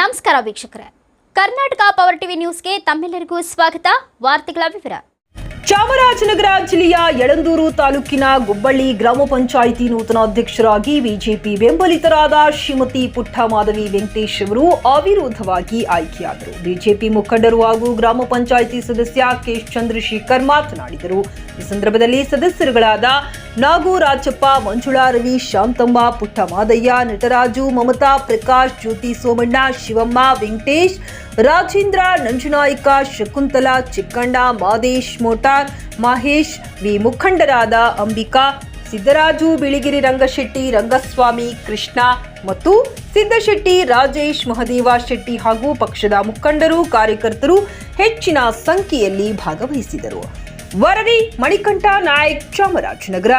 ನಮಸ್ಕಾರ ವೀಕ್ಷಕರೇ. Karnataka power TV ನ್ಯೂಸ್ಗೆ ತಮ್ಮೆಲ್ಲರಿಗೂ ಸ್ವಾಗತ. ವಾರ್ತೆಗಳ ವಿವರ. ಚಾಮರಾಜನಗರ ಜಿಲ್ಲೆಯ ಯಳಂದೂರು ತಾಲೂಕಿನ ಗುಬ್ಬಳ್ಳಿ ಗ್ರಾಮ ಪಂಚಾಯಿತಿ ನೂತನ ಅಧ್ಯಕ್ಷರಾಗಿ ಬಿಜೆಪಿ ಬೆಂಬಲಿತರಾದ ಶ್ರೀಮತಿ ಪುಟ್ಟ ಮಾಧವಿ ವೆಂಕಟೇಶ್ ಅವರು ಅವಿರೋಧವಾಗಿ ಆಯ್ಕೆಯಾದರು. ಬಿಜೆಪಿ ಮುಖಂಡರು ಹಾಗೂ ಗ್ರಾಮ ಪಂಚಾಯಿತಿ ಸದಸ್ಯ ಕೆ ಚಂದ್ರಶೇಖರ್ ಮಾತನಾಡಿದರು. ಈ ಸಂದರ್ಭದಲ್ಲಿ ಸದಸ್ಯರುಗಳಾದ ನಾಗು ರಾಜಪ್ಪ ಮಂಜುಳಾ, ರವಿ ಶಾಂತಮ್ಮ ಪುಟ್ಟ ಮಾದಯ್ಯ ನಟರಾಜು, ಮಮತಾ, ಪ್ರಕಾಶ್, ಜ್ಯೋತಿ ಸೋಮಣ್ಣ, ಶಿವಮ್ಮ, ವೆಂಕಟೇಶ್, ರಾಜೇಂದ್ರ, ನಂಜುನಾಯ್ಕ, ಶಕುಂತಲಾ, ಚಿಕ್ಕಣ್ಣ, ಮಾದೇಶ್, ಮೋಟಾರ್, ಮಹೇಶ್, ವಿ ಮುಖಂಡರಾದ ಅಂಬಿಕಾ, ಸಿದ್ದರಾಜು, ಬಿಳಿಗಿರಿ, ರಂಗಶೆಟ್ಟಿ, ರಂಗಸ್ವಾಮಿ, ಕೃಷ್ಣ ಮತ್ತು ಸಿದ್ದಶೆಟ್ಟಿ, ರಾಜೇಶ್, ಮಹದೇವ ಶೆಟ್ಟಿ ಹಾಗೂ ಪಕ್ಷದ ಮುಖಂಡರು, ಕಾರ್ಯಕರ್ತರು ಹೆಚ್ಚಿನ ಸಂಖ್ಯೆಯಲ್ಲಿ ಭಾಗವಹಿಸಿದರು. ವರದಿ ಮಣಿಕಂಠ ನಾಯಕ್ ಚಾಮರಾಜನಗರ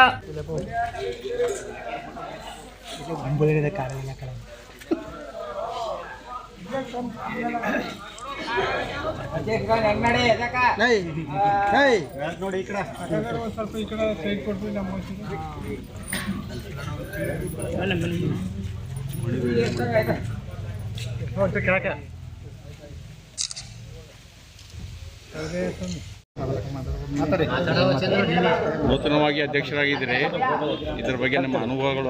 ನೋಡಿ ನೂತನವಾಗಿ ಅಧ್ಯಕ್ಷರಾಗಿದ್ದರೆ. ಇದರ ಬಗ್ಗೆ ನಮ್ಮ ಅನುಭವಗಳು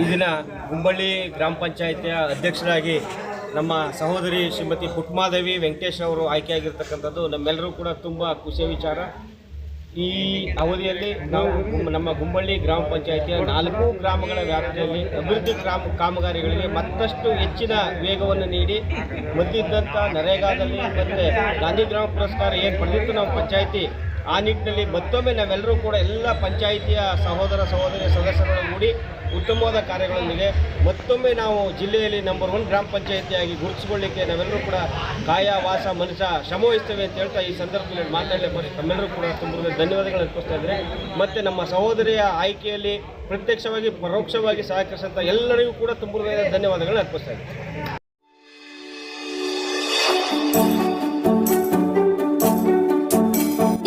ಈ ದಿನ ಗುಂಬಳ್ಳಿ ಗ್ರಾಮ ಪಂಚಾಯಿತಿಯ ಅಧ್ಯಕ್ಷರಾಗಿ ನಮ್ಮ ಸಹೋದರಿ ಶ್ರೀಮತಿ ಪುಟ್ಮಾದೇವಿ ವೆಂಕಟೇಶ್ ಅವರು ಆಯ್ಕೆಯಾಗಿರ್ತಕ್ಕಂಥದ್ದು ನಮ್ಮೆಲ್ಲರೂ ಕೂಡ ತುಂಬ ಖುಷಿಯ ವಿಚಾರ. ಈ ಅವಧಿಯಲ್ಲಿ ನಾವು ನಮ್ಮ ಗುಂಬಳ್ಳಿ ಗ್ರಾಮ ಪಂಚಾಯಿತಿಯ ನಾಲ್ಕು ಗ್ರಾಮಗಳ ವ್ಯಾಪ್ತಿಯಲ್ಲಿ ಅಭಿವೃದ್ಧಿ ಗ್ರಾಮ ಕಾಮಗಾರಿಗಳಿಗೆ ಮತ್ತಷ್ಟು ಹೆಚ್ಚಿನ ವೇಗವನ್ನು ನೀಡಿ ಬಂದಿದ್ದಂಥ ನರೇಗಾದಲ್ಲಿ ಮತ್ತು ಗಾಂಧಿ ಗ್ರಾಮ ಪುರಸ್ಕಾರ ಏನು ಪಡೆದಿತ್ತು ನಮ್ಮ ಪಂಚಾಯಿತಿ ಆ ನಿಟ್ಟಿನಲ್ಲಿ ಮತ್ತೊಮ್ಮೆ ನಾವೆಲ್ಲರೂ ಕೂಡ ಎಲ್ಲ ಪಂಚಾಯಿತಿಯ ಸಹೋದರ ಸಹೋದರಿ ಮೂಡಿ ಉತ್ತಮವಾದ ಕಾರ್ಯಗಳೊಂದಿಗೆ ಮತ್ತೊಮ್ಮೆ ನಾವು ಜಿಲ್ಲೆಯಲ್ಲಿ ನಂಬರ್ ಒನ್ ಗ್ರಾಮ ಪಂಚಾಯಿತಿಯಾಗಿ ಗುರುತಿಸಿಕೊಳ್ಳಿಕ್ಕೆ ನಾವೆಲ್ಲರೂ ಕೂಡ ಕಾಯ, ವಾಸ ಮನುಷ್ಯ ಶ್ರಮ ವಹಿಸ್ತೇವೆ ಅಂತ ಹೇಳ್ತಾ ಈ ಸಂದರ್ಭದಲ್ಲಿ ಮಾತನಾಡಲೇ ಬರೀ ತಮ್ಮೆಲ್ಲರೂ ಕೂಡ ತುಂಬ ಧನ್ಯವಾದಗಳು ಅರ್ಪಿಸ್ತಾ ಇದ್ದಾರೆ ಮತ್ತು ನಮ್ಮ ಸಹೋದರಿಯ ಆಯ್ಕೆಯಲ್ಲಿ ಪ್ರತ್ಯಕ್ಷವಾಗಿ, ಪರೋಕ್ಷವಾಗಿ ಸಹಕರಿಸಿದಂಥ ಎಲ್ಲರಿಗೂ ಕೂಡ ತುಂಬ ಧನ್ಯವಾದಗಳನ್ನು ಅರ್ಪಿಸ್ತಾ ಇದ್ದಾರೆ